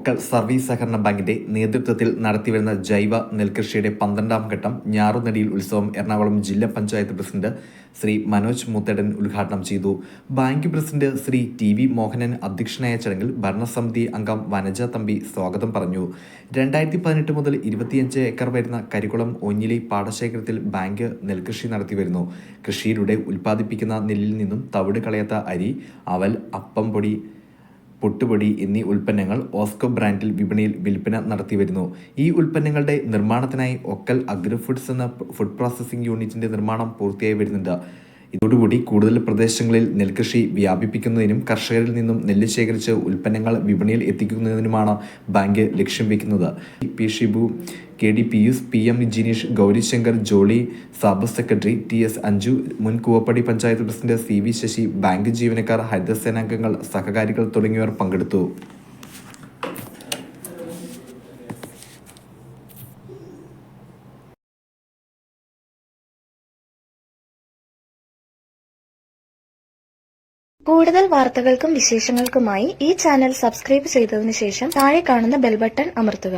Service സഹകരണ ബാങ്കിന്റെ നേതൃത്വത്തിൽ നടത്തിവരുന്ന ജൈവ നെൽകൃഷിയുടെ പന്ത്രണ്ടാം ഘട്ടം ഞാറുനടിയിൽ ഉത്സവം എറണാകുളം ജില്ലാ പഞ്ചായത്ത് പ്രസിഡന്റ് ശ്രീ മനോജ് മുത്തേടൻ ഉദ്ഘാടനം ചെയ്തു. Bank president Shri T V Mohanan അധ്യക്ഷനായ ചടങ്ങിൽ ഭരണസമിതി അംഗം വനജ തമ്പി സ്വാഗതം പറഞ്ഞു. രണ്ടായിരത്തി പതിനെട്ട് മുതൽ ഇരുപത്തിയഞ്ച് ഏക്കർ വരുന്ന കരികുളം ഒഞ്ഞിലി പാടശേഖരത്തിൽ ബാങ്ക് നെൽകൃഷി നടത്തിവരുന്നു. കൃഷിയിലൂടെ ഉൽപ്പാദിപ്പിക്കുന്ന നെല്ലിൽ നിന്നും തവിട് കളയാത്ത അരി അവൽ അപ്പം പൊടി പുട്ടുപൊടി എന്നീ ഉൽപ്പന്നങ്ങൾ ഓസ്കോ ബ്രാൻഡിൽ വിപണിയിൽ വിൽപ്പന നടത്തിവരുന്നു. ഈ ഉൽപ്പന്നങ്ങളുടെ നിർമ്മാണത്തിനായി ഒക്കൽ അഗ്രോ ഫുഡ്സ് എന്ന ഫുഡ് പ്രോസസ്സിംഗ് യൂണിറ്റിന്റെ നിർമ്മാണം പൂർത്തിയായി വരുന്നുണ്ട്. ഇതോടുകൂടി കൂടുതൽ പ്രദേശങ്ങളിൽ നെൽകൃഷി വ്യാപിപ്പിക്കുന്നതിനും കർഷകരിൽ നിന്നും നെല്ല് ശേഖരിച്ച് ഉൽപ്പന്നങ്ങൾ വിപണിയിൽ എത്തിക്കുന്നതിനുമാണ് ബാങ്ക് ലക്ഷ്യം വെക്കുന്നത്. P. Shibu K. D. Piyus P. M. Jineesh Gaurishankar Jolly sub secretary T. S. Anju മുൻ Koovappady panchayat president C. V. Sasi bank ജീവനക്കാർ ഹരിതസേനാംഗങ്ങൾ സഹകാരികൾ തുടങ്ങിയവർ പങ്കെടുത്തു. കൂടുതൽ വാർത്തകൾക്കും വിശേഷങ്ങൾക്കുമായി ഈ ചാനൽ സബ്സ്ക്രൈബ് ചെയ്തതിനു ശേഷം താഴെ കാണുന്ന ബെൽ ബട്ടൺ അമർത്തുക.